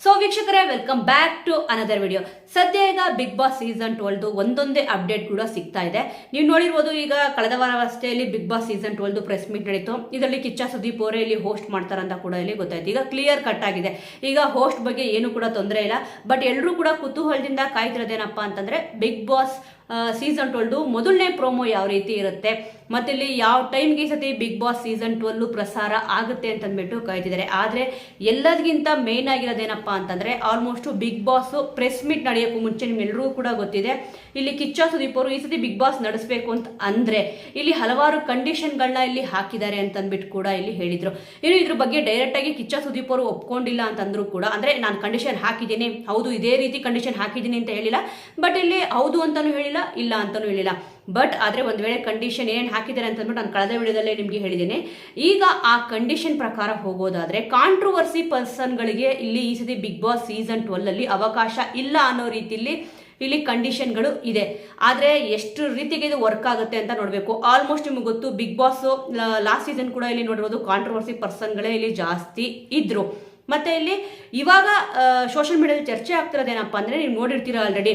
So ವೀಕ್ಷಕರೇ welcome back to another video ಸದ್ಯ ಈಗ ಬಿಗ್ ಬಾಸ್ ಸೀಸನ್ ಟ್ವೆಲ್ದು ಒಂದೊಂದೇ ಅಪ್ಡೇಟ್ ಕೂಡ ಸಿಗ್ತಾ ಇದೆ. ನೀವು ನೋಡಿರ್ಬೋದು ಈಗ ಕಳೆದ ವಾರವಷ್ಟೇ ಇಲ್ಲಿ big boss season twelfth press meet ನಡೀತು. ಇದರಲ್ಲಿ ಕಿಚ್ಚ ಸುದೀಪ್ ಅವರೇ ಇಲ್ಲಿ ಹೋಸ್ಟ್ ಮಾಡ್ತಾರಂತ ಕೂಡ ಇಲ್ಲಿ ಗೊತ್ತಾಯ್ತು. ಈಗ ಕ್ಲಿಯರ್ ಕಟ್ ಆಗಿದೆ. ಈಗ ಹೋಸ್ಟ್ ಬಗ್ಗೆ ಏನು ಕೂಡ ತೊಂದರೆ ಇಲ್ಲ. ಬಟ್ ಎಲ್ಲರೂ ಕೂಡ ಕುತೂಹಲದಿಂದ ಕಾಯ್ತಿರೋದೇನಪ್ಪ ಅಂತಂದ್ರೆ ಬಿಗ್ ಬಾಸ್ ಸೀಸನ್ ಟ್ವೆಲ್ದು ಮೊದಲನೇ ಪ್ರೋಮೋ ಯಾವ ರೀತಿ ಇರುತ್ತೆ? ಮತ್ತೆ ಇಲ್ಲಿ ಯಾವ ಟೈಮ್ಗೆ ಸತಿ ಬಿಗ್ ಬಾಸ್ ಸೀಸನ್ ಟ್ವೆಲ್ಲು ಪ್ರಸಾರ ಆಗುತ್ತೆ ಅಂತಂದ್ಬಿಟ್ಟು ಕಾಯ್ತಿದ್ದಾರೆ. ಆದರೆ ಎಲ್ಲದಕ್ಕಿಂತ ಮೇನ್ ಆಗಿರೋದೇನಪ್ಪ ಅಂತಂದ್ರೆ almost big boss press meet ನಡೆಯೋಕ್ಕೂ ಮುಂಚೆ ನಿಮ್ಮೆಲ್ಲರಿಗೂ ಕೂಡ ಗೊತ್ತಿದೆ. ಇಲ್ಲಿ ಕಿಚ್ಚ ಸುದೀಪ್ ಅವರು ಈ ಸತಿ ಬಿಗ್ ಬಾಸ್ ನಡೆಸಬೇಕು ಅಂತ ಅಂದ್ರೆ ಇಲ್ಲಿ ಹಲವಾರು ಕಂಡೀಷನ್ಗಳನ್ನ ಇಲ್ಲಿ ಹಾಕಿದ್ದಾರೆ ಅಂತಂದ್ಬಿಟ್ಟು ಕೂಡ ಇಲ್ಲಿ ಹೇಳಿದ್ರು. ಇನ್ನು ಇದ್ರ ಬಗ್ಗೆ ಡೈರೆಕ್ಟಾಗಿ ಕಿಚ್ಚ ಸುದೀಪ್ ಅವರು ಒಪ್ಕೊಂಡಿಲ್ಲ ಅಂತಂದ್ರೂ ಕೂಡ, ಅಂದ್ರೆ ನಾನು ಕಂಡೀಷನ್ ಹಾಕಿದ್ದೀನಿ, ಹೌದು ಇದೇ ರೀತಿ ಕಂಡೀಷನ್ ಹಾಕಿದ್ದೀನಿ ಅಂತ ಹೇಳಿಲ್ಲ. ಬಟ್ ಇಲ್ಲಿ ಹೌದು ಅಂತಲೂ ಹೇಳಿಲ್ಲ, ಇಲ್ಲ ಅಂತಲೂ ಹೇಳಿಲ್ಲ. ಬಟ್ ಆದರೆ ಒಂದು ವೇಳೆ ಕಂಡೀಷನ್ ಏನು ಹಾಕಿದ್ದಾರೆ ಅಂತಂದ್ಬಿಟ್ಟು ನಾನು ಕಳೆದ ವಿಡಿಯೋದಲ್ಲೇ ನಿಮಗೆ ಹೇಳಿದ್ದೇನೆ. ಈಗ ಆ ಕಂಡೀಷನ್ ಪ್ರಕಾರ ಹೋಗೋದಾದರೆ ಕಾಂಟ್ರವರ್ಸಿ ಪರ್ಸನ್ಗಳಿಗೆ ಇಲ್ಲಿ ಈ ಸತಿ ಬಿಗ್ ಬಾಸ್ ಸೀಸನ್ ಟ್ವೆಲ್ಲಲ್ಲಿ ಅವಕಾಶ ಇಲ್ಲ ಅನ್ನೋ ರೀತಿಯಲ್ಲಿ ಇಲ್ಲಿ ಕಂಡೀಷನ್ಗಳು ಇದೆ. ಆದರೆ ಎಷ್ಟು ರೀತಿಗೆ ಇದು ವರ್ಕ್ ಆಗುತ್ತೆ ಅಂತ ನೋಡಬೇಕು. ಆಲ್ಮೋಸ್ಟ್ ನಿಮಗೆ ಗೊತ್ತು ಬಿಗ್ ಬಾಸು ಲಾಸ್ಟ್ ಸೀಸನ್ ಕೂಡ ಇಲ್ಲಿ ನೋಡಿರೋದು ಕಾಂಟ್ರವರ್ಸಿ ಪರ್ಸನ್ಗಳೇ ಇಲ್ಲಿ ಜಾಸ್ತಿ ಇದ್ರು. ಮತ್ತೆ ಇಲ್ಲಿ ಇವಾಗ ಸೋಷಿಯಲ್ ಮೀಡಿಯಾದಲ್ಲಿ ಚರ್ಚೆ ಆಗ್ತಿರೋದೇನಪ್ಪ ಅಂದರೆ ನೀವು ನೋಡಿರ್ತೀರ ಆಲ್ರೆಡಿ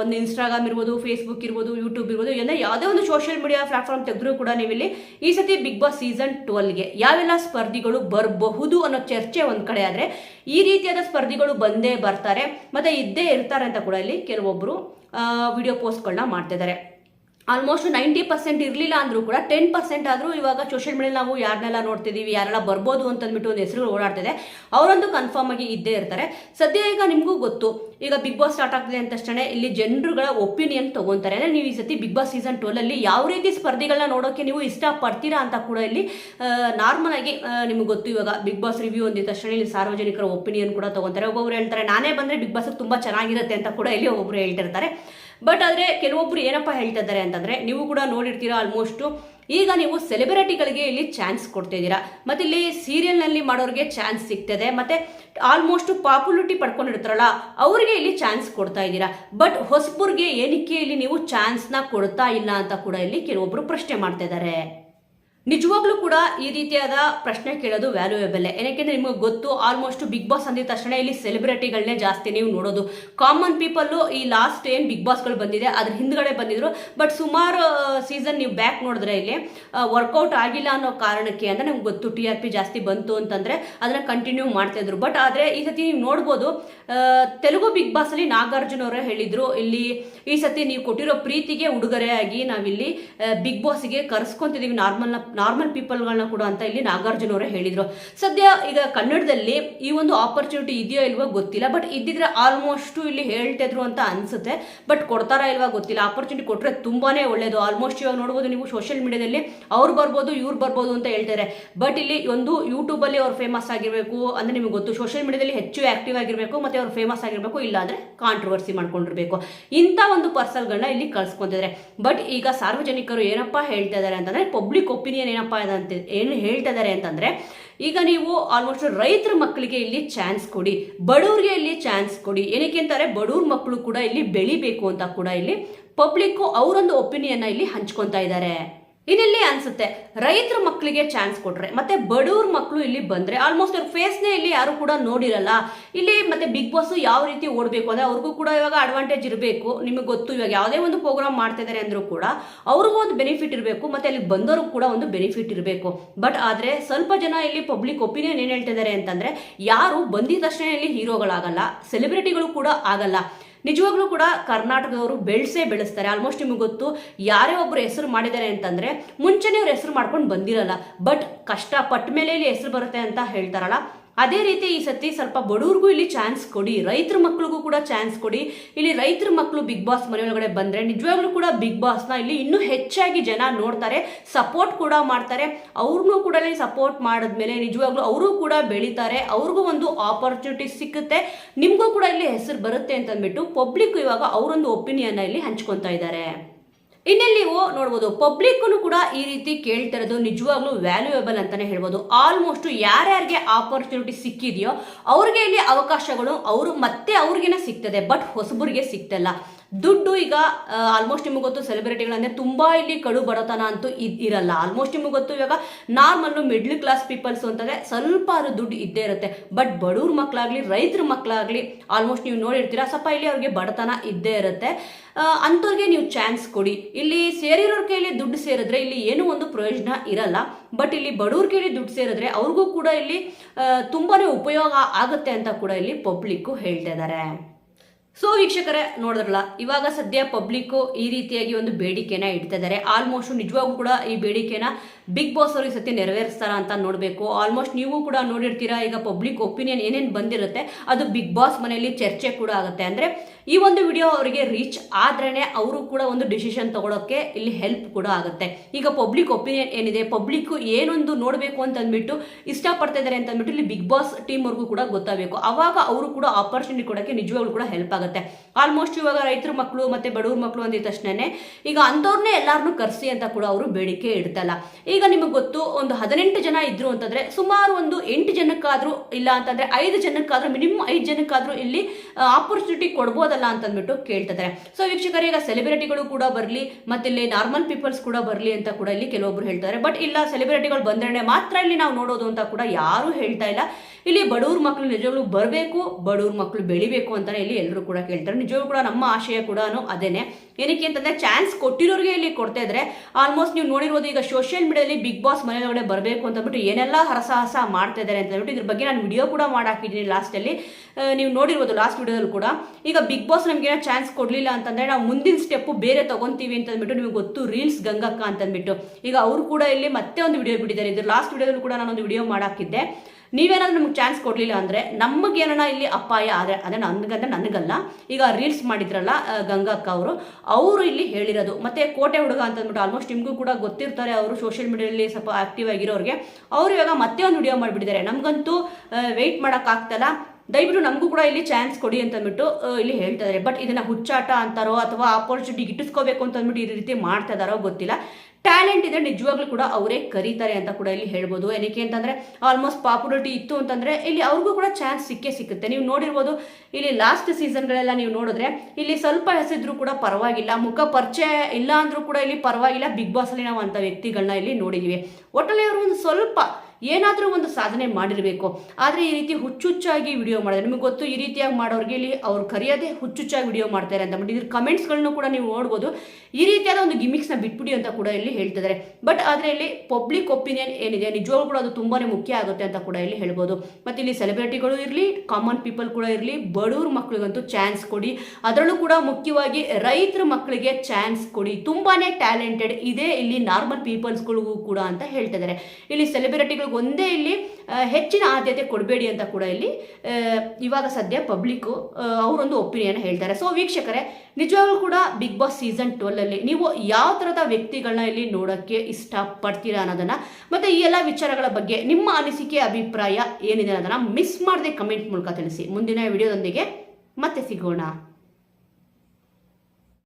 ಒಂದು ಇನ್ಸ್ಟಾಗ್ರಾಮ್ ಇರ್ಬೋದು ಫೇಸ್ಬುಕ್ ಇರ್ಬೋದು ಯೂಟ್ಯೂಬ್ ಇರ್ಬೋದು, ಎಲ್ಲ ಯಾವುದೇ ಒಂದು ಸೋಷಿಯಲ್ ಮೀಡಿಯಾ ಪ್ಲಾಟ್ಫಾರ್ಮ್ ತೆಗೆದ್ರೂ ಕೂಡ ನೀವಿಲ್ಲಿ ಈ ಸತಿ ಬಿಗ್ ಬಾಸ್ ಸೀಸನ್ ಟ್ವೆಲ್ಗೆ ಯಾವೆಲ್ಲ ಸ್ಪರ್ಧಿಗಳು ಬರಬಹುದು ಅನ್ನೋ ಚರ್ಚೆ ಒಂದು ಕಡೆ ಆದರೆ ಈ ರೀತಿಯಾದ ಸ್ಪರ್ಧಿಗಳು ಬಂದೇ ಬರ್ತಾರೆ. ಮತ್ತೆ ಇದ್ದೇ ಇರ್ತಾರೆ ಅಂತ ಕೂಡ ಇಲ್ಲಿ ಕೆಲವೊಬ್ಬರು ವಿಡಿಯೋ ಪೋಸ್ಟ್ಗಳನ್ನ ಮಾಡ್ತಿದ್ದಾರೆ. ಆಲ್ಮೋಸ್ಟ್ ನೈಂಟಿ ಪರ್ಸೆಂಟ್ ಇರಲಿಲ್ಲ ಅಂದರೂ ಕೂಡ ಟೆನ್ ಪರ್ಸೆಂಟ್ ಆದರೂ ಇವಾಗ ಸೋಷಿಯಲ್ ಮೀಡಿಯಾ ನಾವು ಯಾರನ್ನೆಲ್ಲ ನೋಡ್ತಿದ್ದೀವಿ ಯಾರೆಲ್ಲ ಬರ್ಬೋದು ಅಂತಂದ್ಬಿಟ್ಟು ಒಂದು ಹೆಸರು ಓಡಾಡ್ತಿದೆ. ಅವರೊಂದು ಕನ್ಫರ್ಮ್ ಆಗಿ ಇದ್ದೇ ಇರ್ತಾರೆ. ಸದ್ಯ ಈಗ ನಿಮಗೂ ಗೊತ್ತು, ಈಗ ಬಿಗ್ ಬಾಸ್ ಸ್ಟಾರ್ಟ್ ಆಗ್ತಿದೆ ಅಂತ ತಕ್ಷಣ ಇಲ್ಲಿ ಜನರುಗಳ ಒಪಿನಿಯನ್ ತೊಗೊತಾರೆ. ಅಂದರೆ ನೀವು ಈ ಸತಿ ಬಿಗ್ ಬಾಸ್ ಸೀಸನ್ ಟ್ವೆಲ್ ಯಾವ ರೀತಿ ಸ್ಪರ್ಧಿಗಳನ್ನ ನೋಡೋಕೆ ನೀವು ಇಷ್ಟಪಡ್ತೀರಾ ಅಂತ ಕೂಡ ಇಲ್ಲಿ ನಾರ್ಮಲ್ ಆಗಿ ನಿಮ್ಗೆ ಗೊತ್ತು. ಇವಾಗ ಬಿಗ್ ಬಾಸ್ ರಿವ್ಯೂ ಒಂದಿದ್ದ ತಕ್ಷಣ ಇಲ್ಲಿ ಸಾರ್ವಜನಿಕರ ಒಪಿನಿಯನ್ ಕೂಡ ತೊಗೊತಾರೆ. ಒಬ್ಬೊಬ್ರು ಹೇಳ್ತಾರೆ, ನಾನೇ ಬಂದರೆ ಬಿಗ್ ಬಾಸ್ ತುಂಬ ಚೆನ್ನಾಗಿರುತ್ತೆ ಅಂತ ಕೂಡ ಇಲ್ಲಿ ಒಬ್ಬೊಬ್ರು ಹೇಳ್ತಿರ್ತಾರೆ. ಬಟ್ ಆದರೆ ಕೆಲವೊಬ್ರು ಏನಪ್ಪ ಹೇಳ್ತಾ ಇದ್ದಾರೆ ಅಂತಂದರೆ, ನೀವು ಕೂಡ ನೋಡಿರ್ತೀರಾ ಆಲ್ಮೋಸ್ಟು ಈಗ ನೀವು ಸೆಲೆಬ್ರಿಟಿಗಳಿಗೆ ಇಲ್ಲಿ ಚಾನ್ಸ್ ಕೊಡ್ತಿದ್ದೀರಾ ಮತ್ತು ಇಲ್ಲಿ ಸೀರಿಯಲ್ನಲ್ಲಿ ಮಾಡೋರಿಗೆ ಚಾನ್ಸ್ ಸಿಗ್ತದೆ. ಮತ್ತು ಆಲ್ಮೋಸ್ಟ್ ಪಾಪ್ಯುಲಿಟಿ ಪಡ್ಕೊಂಡಿರ್ತಾರಲ್ಲ, ಅವರಿಗೆ ಇಲ್ಲಿ ಚಾನ್ಸ್ ಕೊಡ್ತಾ ಇದ್ದೀರಾ. ಬಟ್ ಹೊಸಬರಿಗೆ ಏನಕ್ಕೆ ಇಲ್ಲಿ ನೀವು ಚಾನ್ಸ್ನ ಕೊಡ್ತಾ ಇಲ್ಲ ಅಂತ ಕೂಡ ಇಲ್ಲಿ ಕೆಲವೊಬ್ಬರು ಪ್ರಶ್ನೆ ಮಾಡ್ತಾ ಇದ್ದಾರೆ. ನಿಜವಾಗ್ಲೂ ಕೂಡ ಈ ರೀತಿಯಾದ ಪ್ರಶ್ನೆ ಕೇಳೋದು ವ್ಯಾಲ್ಯೂಯಬಲ್ ಏನಕ್ಕೆ ನಿಮಗೆ ಗೊತ್ತು ಆಲ್ಮೋಸ್ಟ್ ಬಿಗ್ ಬಾಸ್ ಅಂದಿದ ತಕ್ಷಣ ಇಲ್ಲಿ ಸೆಲೆಬ್ರಿಟಿಗಳನ್ನೇ ಜಾಸ್ತಿ ನೀವು ನೋಡೋದು. ಕಾಮನ್ ಪೀಪಲ್ಲು ಈ ಲಾಸ್ಟ್ ಏನು ಬಿಗ್ ಬಾಸ್ಗಳು ಬಂದಿದೆ, ಅದ್ರ ಹಿಂದ್ಗಡೆ ಬಂದಿದ್ರು. ಬಟ್ ಸುಮಾರು ಸೀಸನ್ ನೀವು ಬ್ಯಾಕ್ ನೋಡಿದ್ರೆ ಇಲ್ಲಿ ವರ್ಕೌಟ್ ಆಗಿಲ್ಲ ಅನ್ನೋ ಕಾರಣಕ್ಕೆ ಅಂದರೆ ನಮ್ಗೆ ಗೊತ್ತು ಟಿ ಆರ್ ಪಿ ಜಾಸ್ತಿ ಬಂತು ಅಂತಂದರೆ ಅದನ್ನ ಕಂಟಿನ್ಯೂ ಮಾಡ್ತಾ ಇದ್ರು. ಬಟ್ ಆದರೆ ಈ ಸತಿ ನೀವು ನೋಡ್ಬೋದು ತೆಲುಗು ಬಿಗ್ ಬಾಸಲ್ಲಿ ನಾಗಾರ್ಜುನ ಅವರೇ ಹೇಳಿದ್ರು, ಇಲ್ಲಿ ಈ ಸತಿ ನೀವು ಕೊಟ್ಟಿರೋ ಪ್ರೀತಿಗೆ ಉಡುಗೊರೆಯಾಗಿ ನಾವಿಲ್ಲಿ ಬಿಗ್ ಬಾಸ್ಗೆ ಕರೆಸ್ಕೊತಿದ್ದೀವಿ ನಾರ್ಮಲ್ ನಾರ್ಮಲ್ ಪೀಪಲ್ಗಳನ್ನ ಕೂಡ ಅಂತ ಇಲ್ಲಿ ನಾಗಾರ್ಜುನ ಅವರು ಹೇಳಿದ್ರು. ಸದ್ಯ ಈಗ ಕನ್ನಡದಲ್ಲಿ ಈ ಒಂದು ಆಪರ್ಚುನಿಟಿ ಇದೆಯೋ ಇಲ್ವೋ ಗೊತ್ತಿಲ್ಲ ಬಟ್ ಇದ್ದಿದ್ರೆ ಆಲ್ಮೋಸ್ಟ್ ಇಲ್ಲಿ ಹೇಳ್ತಿದ್ರು ಅಂತ ಅನ್ಸುತ್ತೆ. ಬಟ್ ಕೊಡ್ತಾರಾ ಇಲ್ವಾ ಗೊತ್ತಿಲ್ಲ. ಆಪರ್ಚುನಿಟಿ ಕೊಟ್ಟರೆ ತುಂಬಾನೇ ಒಳ್ಳೇದು. ಆಲ್ಮೋಸ್ಟ್ ಇವಾಗ ನೋಡ್ಬೋದು ನೀವು ಸೋಷಿಯಲ್ ಮೀಡಿಯಾದಲ್ಲಿ ಅವ್ರು ಬರ್ಬೋದು, ಇವ್ರು ಬರ್ಬೋದು ಅಂತ ಹೇಳ್ತಾರೆ. ಬಟ್ ಇಲ್ಲಿ ಒಂದು ಯೂಟ್ಯೂಬಲ್ಲಿ ಅವ್ರು ಫೇಮಸ್ ಆಗಿರಬೇಕು, ಅಂದ್ರೆ ನಿಮಗೆ ಗೊತ್ತು ಸೋಷಿಯಲ್ ಮೀಡಿಯಾದಲ್ಲಿ ಹೆಚ್ಚು ಆಕ್ಟಿವ್ ಆಗಿರಬೇಕು, ಮತ್ತೆ ಅವ್ರು ಫೇಮಸ್ ಆಗಿರಬೇಕು, ಇಲ್ಲ ಅಂದ್ರೆ ಕಾಂಟ್ರವರ್ಸಿ ಮಾಡ್ಕೊಂಡಿರಬೇಕು. ಇಂಥ ಒಂದು ಪರ್ಸಲ್ಗಳನ್ನ ಇಲ್ಲಿ ಕಳ್ಸ್ಕೊತಿದ್ದಾರೆ ಬಟ್ ಈಗ ಸಾರ್ವಜನಿಕರು ಏನಪ್ಪಾ ಹೇಳ್ತಾ ಇದ್ದಾರೆ ಅಂತಂದ್ರೆ ಪಬ್ಲಿಕ್ ಒಪಿನಿಯನ್ ಏನಪ್ಪಾ ಏನಪ್ಪ ಅಂತ ಏನು ಹೇಳ್ತಾ ಇದ್ದಾರೆ ಅಂತಂದ್ರೆ, ಈಗ ನೀವು ಆಲ್ಮೋಸ್ಟ್ ರೈತರ ಮಕ್ಕಳಿಗೆ ಇಲ್ಲಿ ಚಾನ್ಸ್ ಕೊಡಿ, ಬಡವ್ರಿಗೆ ಇಲ್ಲಿ ಚಾನ್ಸ್ ಕೊಡಿ. ಏನಕ್ಕೆ ಅಂತಾರೆ? ಬಡವ್ರ ಮಕ್ಕಳು ಕೂಡ ಇಲ್ಲಿ ಬೆಳಿಬೇಕು ಅಂತ ಕೂಡ ಇಲ್ಲಿ ಪಬ್ಲಿಕ್ಕು ಅವರೊಂದು ಒಪಿನಿಯನ್ನ ಇಲ್ಲಿ ಹಂಚ್ಕೊತಾ ಇದ್ದಾರೆ. ಇನ್ನಿಲ್ಲಿ ಅನ್ಸುತ್ತೆ? ರೈತರ ಮಕ್ಕಳಿಗೆ ಚಾನ್ಸ್ ಕೊಟ್ರೆ, ಮತ್ತೆ ಬಡವ್ರ ಮಕ್ಕಳು ಇಲ್ಲಿ ಬಂದ್ರೆ ಆಲ್ಮೋಸ್ಟ್ ಅವ್ರ ಫೇಸ್ನೇ ಇಲ್ಲಿ ಯಾರು ಕೂಡ ನೋಡಿರಲ್ಲ. ಇಲ್ಲಿ ಮತ್ತೆ ಬಿಗ್ ಬಾಸ್ ಯಾವ ರೀತಿ ಓಡಬೇಕು? ಅಂದ್ರೆ ಅವ್ರಿಗೂ ಕೂಡ ಇವಾಗ ಅಡ್ವಾಂಟೇಜ್ ಇರಬೇಕು, ನಿಮಗೆ ಗೊತ್ತು. ಇವಾಗ ಯಾವುದೇ ಒಂದು ಪ್ರೋಗ್ರಾಮ್ ಮಾಡ್ತಾ ಇದಾರೆ ಅಂದ್ರೂ ಕೂಡ ಅವ್ರಿಗೂ ಒಂದು ಬೆನಿಫಿಟ್ ಇರಬೇಕು, ಮತ್ತೆ ಅಲ್ಲಿ ಬಂದವ್ರಿಗೂ ಕೂಡ ಒಂದು ಬೆನಿಫಿಟ್ ಇರಬೇಕು. ಬಟ್ ಆದ್ರೆ ಸ್ವಲ್ಪ ಜನ ಇಲ್ಲಿ ಪಬ್ಲಿಕ್ ಒಪಿನಿಯನ್ ಏನ್ ಹೇಳ್ತಿದ್ದಾರೆ ಅಂತಂದ್ರೆ, ಯಾರು ಬಂದಿದ ಇಲ್ಲಿ ಹೀರೋಗಳಾಗಲ್ಲ ಸೆಲೆಬ್ರಿಟಿಗಳು ಕೂಡ ಆಗಲ್ಲ. ನಿಜವಾಗ್ಲೂ ಕೂಡ ಕರ್ನಾಟಕದವರು ಬೆಳೆಸೇ ಬೆಳೆಸ್ತಾರೆ. ಆಲ್ಮೋಸ್ಟ್ ನಿಮಗೆ ಗೊತ್ತು, ಯಾರೇ ಒಬ್ಬರು ಹೆಸರು ಮಾಡಿದ್ದಾರೆ ಅಂತಂದ್ರೆ ಮುಂಚೆನೇ ಅವ್ರು ಹೆಸರು ಮಾಡ್ಕೊಂಡು ಬಂದಿರಲ್ಲ. ಬಟ್ ಕಷ್ಟಪಟ್ಟ ಮೇಲೆ ಹೆಸರು ಬರುತ್ತೆ ಅಂತ ಹೇಳ್ತಾರಲ್ಲ. ಅದೇ ರೀತಿ ಈ ಸತಿ ಸ್ವಲ್ಪ ಬಡವ್ರಿಗೂ ಇಲ್ಲಿ ಚಾನ್ಸ್ ಕೊಡಿ. ರೈತರ ಮಕ್ಕಳಿಗೂ ಕೂಡ ಚಾನ್ಸ್ ಕೊಡಿ. ಇಲ್ಲಿ ರೈತರ ಮಕ್ಕಳು ಬಿಗ್ ಬಾಸ್ ಮನೆ ಒಳಗಡೆ ಬಂದರೆ ನಿಜವಾಗ್ಲೂ ಕೂಡ ಬಿಗ್ ಬಾಸ್ನ ಇಲ್ಲಿ ಇನ್ನೂ ಹೆಚ್ಚಾಗಿ ಜನ ನೋಡ್ತಾರೆ ಸಪೋರ್ಟ್ ಕೂಡ ಮಾಡ್ತಾರೆ. ಅವ್ರನ್ನೂ ಕೂಡ ಇಲ್ಲಿ ಸಪೋರ್ಟ್ ಮಾಡಿದ್ಮೇಲೆ ನಿಜವಾಗ್ಲೂ ಅವರು ಕೂಡ ಬೆಳಿತಾರೆ. ಅವ್ರಿಗೂ ಒಂದು ಆಪರ್ಚುನಿಟಿ ಸಿಕ್ಕುತ್ತೆ. ನಿಮಗೂ ಕೂಡ ಇಲ್ಲಿ ಹೆಸರು ಬರುತ್ತೆ ಅಂತಂದ್ಬಿಟ್ಟು ಪಬ್ಲಿಕ್ ಇವಾಗ ಅವರೊಂದು ಒಪಿನಿಯನ್ನ ಇಲ್ಲಿ ಹಂಚ್ಕೊತಾ ಇದ್ದಾರೆ. ಇನ್ನೆಲ್ಲಿ ನೀವು ನೋಡ್ಬೋದು, ಪಬ್ಲಿಕ್ನು ಕೂಡ ಈ ರೀತಿ ಕೇಳ್ತಿರೋದು ನಿಜವಾಗ್ಲೂ ವ್ಯಾಲ್ಯೂಯಬಲ್ ಅಂತಾನೆ ಹೇಳ್ಬೋದು. ಆಲ್ಮೋಸ್ಟ್ ಯಾರ್ಯಾರಿಗೆ ಆಪರ್ಚುನಿಟಿ ಸಿಕ್ಕಿದೆಯೋ, ಅವ್ರಿಗೆ ಇಲ್ಲಿ ಅವಕಾಶಗಳು, ಅವರು ಮತ್ತೆ ಅವ್ರಿಗೇನೆ ಸಿಗ್ತದೆ ಬಟ್ ಹೊಸಬರಿಗೆ ಸಿಗ್ತಲ್ಲ ದುಡ್ಡು ಈಗ ಆಲ್ಮೋಸ್ಟ್ ನಿಮಗೆ ಗೊತ್ತು ಸೆಲೆಬ್ರಿಟಿಗಳಂದ್ರೆ ತುಂಬಾ ಇಲ್ಲಿ ಕಡು ಬಡತನ ಅಂತೂ ಇರಲ್ಲ. ಆಲ್ಮೋಸ್ಟ್ ನಿಮಗೆ ಗೊತ್ತು ಇವಾಗ ನಾರ್ಮಲ್ ಮಿಡ್ಲ್ ಕ್ಲಾಸ್ ಪೀಪಲ್ಸ್ ಅಂತಂದ್ರೆ ಸ್ವಲ್ಪ ಅದು ದುಡ್ಡು ಇದ್ದೇ ಇರುತ್ತೆ. ಬಟ್ ಬಡವ್ರ ಮಕ್ಕಳಾಗ್ಲಿ ರೈತರ ಮಕ್ಕಳಾಗ್ಲಿ ಆಲ್ಮೋಸ್ಟ್ ನೀವು ನೋಡಿರ್ತೀರಾ, ಸ್ವಲ್ಪ ಇಲ್ಲಿ ಅವ್ರಿಗೆ ಬಡತನ ಇದ್ದೇ ಇರುತ್ತೆ. ಅಂಥವ್ರಿಗೆ ನೀವು ಚಾನ್ಸ್ ಕೊಡಿ. ಇಲ್ಲಿ ಸೇರಿರೋರ್ ಕೈಲಿ ದುಡ್ಡು ಸೇರಿದ್ರೆ ಇಲ್ಲಿ ಏನೂ ಒಂದು ಪ್ರಯೋಜನ ಇರಲ್ಲ. ಬಟ್ ಇಲ್ಲಿ ಬಡವ್ರ ಕೈಲಿ ದುಡ್ಡು ಸೇರಿದ್ರೆ ಅವ್ರಿಗೂ ಕೂಡ ಇಲ್ಲಿ ತುಂಬಾ ಉಪಯೋಗ ಆಗುತ್ತೆ ಅಂತ ಕೂಡ ಇಲ್ಲಿ ಪಬ್ಲಿಕ್ಕು ಹೇಳ್ತಾ ಇದ್ದಾರೆ. ಸೊ ವೀಕ್ಷಕರೇ, ನೋಡಿದ್ರಲ್ಲ, ಇವಾಗ ಸದ್ಯ ಪಬ್ಲಿಕ್ಕು ಈ ರೀತಿಯಾಗಿ ಒಂದು ಬೇಡಿಕೆನ ಇಡ್ತಾ ಇದ್ದಾರೆ ಆಲ್ಮೋಸ್ಟ್ ನಿಜವಾಗೂ ಕೂಡ ಈ ಬೇಡಿಕೆನ ಬಿಗ್ ಬಾಸ್ ಅವರು ಸತ್ಯ ಸತಿ ನೆರವೇರಿಸ್ತಾರ ಅಂತ ನೋಡಬೇಕು. ಆಲ್ಮೋಸ್ಟ್ ನೀವು ಕೂಡ ನೋಡಿರ್ತೀರಾ, ಈಗ ಪಬ್ಲಿಕ್ ಒಪಿನಿಯನ್ ಏನೇನು ಬಂದಿರುತ್ತೆ, ಅದು ಬಿಗ್ ಬಾಸ್ ಮನೆಯಲ್ಲಿ ಚರ್ಚೆ ಕೂಡ ಆಗುತ್ತೆ. ಅಂದ್ರೆ ಈ ಒಂದು ವಿಡಿಯೋ ಅವರಿಗೆ ರೀಚ್ ಆದ್ರೇ ಅವರು ಕೂಡ ಒಂದು ಡಿಸಿಷನ್ ತಗೊಳ್ಳೋಕ್ಕೆ ಇಲ್ಲಿ ಹೆಲ್ಪ್ ಕೂಡ ಆಗುತ್ತೆ. ಈಗ ಪಬ್ಲಿಕ್ ಒಪಿನಿಯನ್ ಏನಿದೆ ಪಬ್ಲಿಕ್ ಏನೊಂದು ನೋಡಬೇಕು ಅಂತ ಅಂದ್ಬಿಟ್ಟು ಇಷ್ಟಪಡ್ತಾ ಇದ್ದಾರೆ ಅಂತ ಅಂದ್ಬಿಟ್ಟು ಇಲ್ಲಿ ಬಿಗ್ ಬಾಸ್ ಟೀಮ್ ಕೂಡ ಗೊತ್ತಾಗಬೇಕು. ಅವಾಗ ಅವರು ಕೂಡ ಆಪರ್ಚುನಿಟಿ ಕೊಡೋಕ್ಕೆ ನಿಜವಾಗ್ಲೂ ಕೂಡ ಹೆಲ್ಪ್ ಆಗುತ್ತೆ. ಆಲ್ಮೋಸ್ಟ್ ಇವಾಗ ರೈತರ ಮಕ್ಕಳು ಮತ್ತೆ ಬಡವ್ರ ಮಕ್ಕಳು ಅಂದಿದ ತಕ್ಷಣನೇ, ಈಗ ಅಂಥವ್ರನ್ನೇ ಎಲ್ಲಾರನ್ನು ಕರೆಸಿ ಅಂತ ಕೂಡ ಅವರು ಬೇಡಿಕೆ ಇಡ್ತಲ್ಲ. ಈಗ ನಿಮಗೆ ಗೊತ್ತು, ಒಂದು ಹದಿನೆಂಟು ಜನ ಇದ್ರು ಅಂತಂದ್ರೆ, ಸುಮಾರು ಒಂದು ಎಂಟು ಜನಕ್ಕಾದ್ರೂ ಇಲ್ಲ ಅಂತಂದ್ರೆ ಐದು ಜನಕ್ಕಾದ್ರೂ, ಮಿನಿಮಮ್ ಐದು ಜನಕ್ಕಾದ್ರೂ ಇಲ್ಲಿ ಆಪರ್ಚುನಿಟಿ ಕೊಡ್ಬೋದಲ್ಲ ಅಂತ ಅಂದ್ಬಿಟ್ಟು ಕೇಳ್ತಿದ್ದಾರೆ. ಸೊ ವೀಕ್ಷಕರೇ, ಈಗ ಸೆಲೆಬ್ರಿಟಿಗಳು ಕೂಡ ಬರಲಿ ಮತ್ತೆ ಇಲ್ಲಿ ನಾರ್ಮಲ್ ಪೀಪಲ್ಸ್ ಕೂಡ ಬರಲಿ ಅಂತ ಕೂಡ ಇಲ್ಲಿ ಕೆಲವೊಬ್ರು ಹೇಳ್ತಾರೆ. ಬಟ್ ಇಲ್ಲ ಸೆಲೆಬ್ರಿಟಿಗಳು ಬಂದ್ರೆ ಮಾತ್ರ ಇಲ್ಲಿ ನಾವು ನೋಡೋದು ಅಂತ ಕೂಡ ಯಾರು ಹೇಳ್ತಾ ಇಲ್ಲ. ಇಲ್ಲಿ ಬಡವ್ರ ಮಕ್ಕಳು ನಿಜವಾಗ್ಲೂ ಬರಬೇಕು, ಬಡವ್ರ ಮಕ್ಕಳು ಬೆಳಿಬೇಕು ಅಂತಾನೆ ಇಲ್ಲಿ ಎಲ್ಲರೂ ಕೂಡ ಕೇಳ್ತಾರೆ. ನಿಜವಾಗ್ಲೂ ಕೂಡ ನಮ್ಮ ಆಶಯ ಕೂಡ ಅದೇನೆ. ಏನಕ್ಕೆ ಅಂತಂದ್ರೆ ಚಾನ್ಸ್ ಕೊಟ್ಟಿರೋರಿಗೆ ಇಲ್ಲಿ ಕೊಡ್ತಾ ಇದ್ರೆ ಆಲ್ಮೋಸ್ಟ್ ನೀವು ನೋಡಿರೋದು ಈಗ ಸೋಷಿಯಲ್ ಮೀಡಿಯಾದಲ್ಲಿ ಬಿಗ್ ಬಾಸ್ ಮನೆಯೊಳಗಡೆ ಬರಬೇಕು ಅಂತ ಏನೆಲ್ಲ ಹರಸಾಹಸ ಮಾಡ್ತಾ ಇದ್ದಾರೆ ಅಂತ ಇದ್ರ ಬಗ್ಗೆ ನಾನು ವಿಡಿಯೋ ಕೂಡ ಮಾಡಾಕಿದ್ದೀನಿ ಲಾಸ್ಟಲ್ಲಿ ನೀವು ನೋಡಿರ್ಬೋದು ಲಾಸ್ಟ್ ವಿಡಿಯೋದಲ್ಲಿ ಕೂಡ. ಈಗ ಬಿಗ್ ಬಾಸ್ ನಮಗೆ ಚಾನ್ಸ್ ಕೊಡಲಿಲ್ಲ ಅಂತಂದ್ರೆ ನಾವು ಮುಂದಿನ ಸ್ಟೆಪ್ಪು ಬೇರೆ ತಗೊಂತೀವಿ ಅಂತ ಅಂದ್ಬಿಟ್ಟು ನಿಮಗೆ ಗೊತ್ತು ರೀಲ್ಸ್ ಗಂಗಕ್ಕ ಅಂತ ಅಂದ್ಬಿಟ್ಟು ಈಗ ಅವರು ಕೂಡ ಇಲ್ಲಿ ಮತ್ತೆ ಒಂದು ವಿಡಿಯೋ ಬಿಟ್ಟಿದ್ದಾರೆ. ಇದು ಲಾಸ್ಟ್ ವಿಡಿಯೋದಲ್ಲಿ ಕೂಡ ನಾನೊಂದು ವಿಡಿಯೋ ಮಾಡಾಕಿದ್ದೆ. ನೀವೇನಾದ್ರೂ ನಮ್ಗೆ ಚಾನ್ಸ್ ಕೊಡಲಿಲ್ಲ ಅಂದರೆ ನಮಗೇನ ಇಲ್ಲಿ ಅಪಾಯ ಆದರೆ ಅದೇ ನನಗಂದ್ರೆ ನನಗಲ್ಲ. ಈಗ ರೀಲ್ಸ್ ಮಾಡಿದ್ರಲ್ಲ ಗಂಗಾ ಗಂಗಕ್ಕ ಅವರು ಅವರು ಇಲ್ಲಿ ಹೇಳಿರೋದು. ಮತ್ತೆ ಕೋಟೆ ಹುಡುಗ ಅಂತ ಅಂದ್ಬಿಟ್ಟು ಆಲ್ಮೋಸ್ಟ್ ನಿಮಗೂ ಕೂಡ ಗೊತ್ತಿರ್ತಾರೆ ಅವರು ಸೋಷಿಯಲ್ ಮೀಡಿಯಲ್ಲಿ ಸ್ವಲ್ಪ ಆಕ್ಟಿವ್ ಆಗಿರೋರಿಗೆ. ಅವರು ಇವಾಗ ಮತ್ತೆ ಒಂದು ವಿಡಿಯೋ ಮಾಡಿಬಿಟ್ಟಿದ್ದಾರೆ. ನಮಗಂತೂ ವೆಯ್ಟ್ ಮಾಡೋಕ್ಕಾಗ್ತಲ್ಲ. ದಯವಿಟ್ಟು ನಮಗೂ ಕೂಡ ಇಲ್ಲಿ ಚಾನ್ಸ್ ಕೊಡಿ ಅಂತ ಅಂದ್ಬಿಟ್ಟು ಇಲ್ಲಿ ಹೇಳ್ತಾ ಇದ್ದಾರೆ ಬಟ್ ಇದನ್ನ ಹುಚ್ಚಾಟ ಅಂತಾರೋ ಅಥವಾ ಆಪರ್ಚುನಿಟಿ ಗಿಟ್ಟಿಸ್ಕೋಬೇಕು ಅಂತ ಅಂದ್ಬಿಟ್ಟು ಈ ರೀತಿ ಮಾಡ್ತಾ ಇದಾರೋ ಗೊತ್ತಿಲ್ಲ. ಟ್ಯಾಲೆಂಟ್ ಇದೆ ನಿಜವಾಗ್ಲೂ ಕೂಡ ಅವರೇ ಕರೀತಾರೆ ಅಂತ ಕೂಡ ಇಲ್ಲಿ ಹೇಳ್ಬೋದು. ಏನಕ್ಕೆ ಅಂತಂದ್ರೆ ಆಲ್ಮೋಸ್ಟ್ ಪಾಪ್ಯುಲರಿಟಿ ಇತ್ತು ಅಂತಂದ್ರೆ ಇಲ್ಲಿ ಅವ್ರಿಗೂ ಕೂಡ ಚಾನ್ಸ್ ಸಿಕ್ಕೇ ಸಿಕ್ಕುತ್ತೆ. ನೀವು ನೋಡಿರ್ಬೋದು, ಇಲ್ಲಿ ಲಾಸ್ಟ್ ಸೀಸನ್ಗಳೆಲ್ಲ ನೀವು ನೋಡಿದ್ರೆ, ಇಲ್ಲಿ ಸ್ವಲ್ಪ ಹೆಸರಿದ್ರು ಕೂಡ ಪರವಾಗಿಲ್ಲ. ಮುಖ ಪರಿಚಯ ಇಲ್ಲ ಅಂದ್ರೂ ಕೂಡ ಇಲ್ಲಿ ಪರವಾಗಿಲ್ಲ. ಬಿಗ್ ಬಾಸ್ ಅಲ್ಲಿ ನಾವು ಅಂತ ವ್ಯಕ್ತಿಗಳನ್ನ ಇಲ್ಲಿ ನೋಡಿದೀವಿ. ಒಟ್ಟಲ್ಲಿ ಅವರು ಒಂದು ಸ್ವಲ್ಪ ಏನಾದರೂ ಒಂದು ಸಾಧನೆ ಮಾಡಿರಬೇಕು. ಆದರೆ ಈ ರೀತಿ ಹುಚ್ಚುಚ್ಚಾಗಿ ವಿಡಿಯೋ ಮಾಡಿದ್ರೆ ನಿಮಗೆ ಗೊತ್ತು ಈ ರೀತಿಯಾಗಿ ಮಾಡೋರಿಗೆ ಇಲ್ಲಿ ಅವ್ರು ಕರೆಯೋದೇ ಹುಚ್ಚುಚ್ಚಾಗಿ ವಿಡಿಯೋ ಮಾಡ್ತಾರೆ ಅಂತ. ಬಟ್ ಇದ್ರ ಕಮೆಂಟ್ಸ್ಗಳನ್ನು ಕೂಡ ನೀವು ನೋಡ್ಬೋದು. ಈ ರೀತಿಯಾದ ಒಂದು ಗಿಮಿಕ್ಸ್ನ ಬಿಟ್ಬಿಡಿ ಅಂತ ಕೂಡ ಇಲ್ಲಿ ಹೇಳ್ತಿದ್ದಾರೆ. ಬಟ್ ಆದರೆ ಇಲ್ಲಿ ಪಬ್ಲಿಕ್ ಒಪಿನಿಯನ್ ಏನಿದೆ, ನಿಜವಾಗ್ಲೂ ಕೂಡ ಅದು ತುಂಬಾ ಮುಖ್ಯ ಆಗುತ್ತೆ ಅಂತ ಕೂಡ ಇಲ್ಲಿ ಹೇಳ್ಬೋದು. ಮತ್ತು ಇಲ್ಲಿ ಸೆಲೆಬ್ರಿಟಿಗಳು ಇರಲಿ ಕಾಮನ್ ಪೀಪಲ್ ಕೂಡ ಇರಲಿ, ಬಡವ್ರ ಮಕ್ಕಳಿಗಂತೂ ಚಾನ್ಸ್ ಕೊಡಿ. ಅದರಲ್ಲೂ ಕೂಡ ಮುಖ್ಯವಾಗಿ ರೈತರ ಮಕ್ಕಳಿಗೆ ಚಾನ್ಸ್ ಕೊಡಿ. ತುಂಬಾ ಟ್ಯಾಲೆಂಟೆಡ್ ಇದೆ ಇಲ್ಲಿ ನಾರ್ಮಲ್ ಪೀಪಲ್ಸ್ಗಳಿಗೂ ಕೂಡ ಅಂತ ಹೇಳ್ತಿದ್ದಾರೆ. ಇಲ್ಲಿ ಸೆಲೆಬ್ರಿಟಿಗಳಿಗೆ ಒಂದೇ ಇಲ್ಲಿ ಹೆಚ್ಚಿನ ಆದ್ಯತೆ ಕೊಡಬೇಡಿ ಅಂತ ಕೂಡ ಇಲ್ಲಿ ಇವಾಗ ಸದ್ಯ ಪಬ್ಲಿಕ್ಕು ಅವರೊಂದು ಒಪಿನಿಯನ್ ಹೇಳ್ತಾರೆ. ಸೊ ವೀಕ್ಷಕರೇ, ನಿಜವಾಗ್ಲೂ ಕೂಡ ಬಿಗ್ ಬಾಸ್ ಸೀಸನ್ ಟ್ವೆಲ್ಲಲ್ಲಿ ನೀವು ಯಾವ ಥರದ ವ್ಯಕ್ತಿಗಳನ್ನ ಇಲ್ಲಿ ನೋಡೋಕ್ಕೆ ಇಷ್ಟಪಡ್ತೀರಾ ಅನ್ನೋದನ್ನ, ಮತ್ತೆ ಈ ಎಲ್ಲ ವಿಚಾರಗಳ ಬಗ್ಗೆ ನಿಮ್ಮ ಅನಿಸಿಕೆ, ಅಭಿಪ್ರಾಯ ಏನಿದೆ ಅನ್ನೋದನ್ನ ಮಿಸ್ ಮಾಡದೆ ಕಮೆಂಟ್ ಮೂಲಕ ತಿಳಿಸಿ. ಮುಂದಿನ ವಿಡಿಯೋದೊಂದಿಗೆ ಮತ್ತೆ ಸಿಗೋಣ.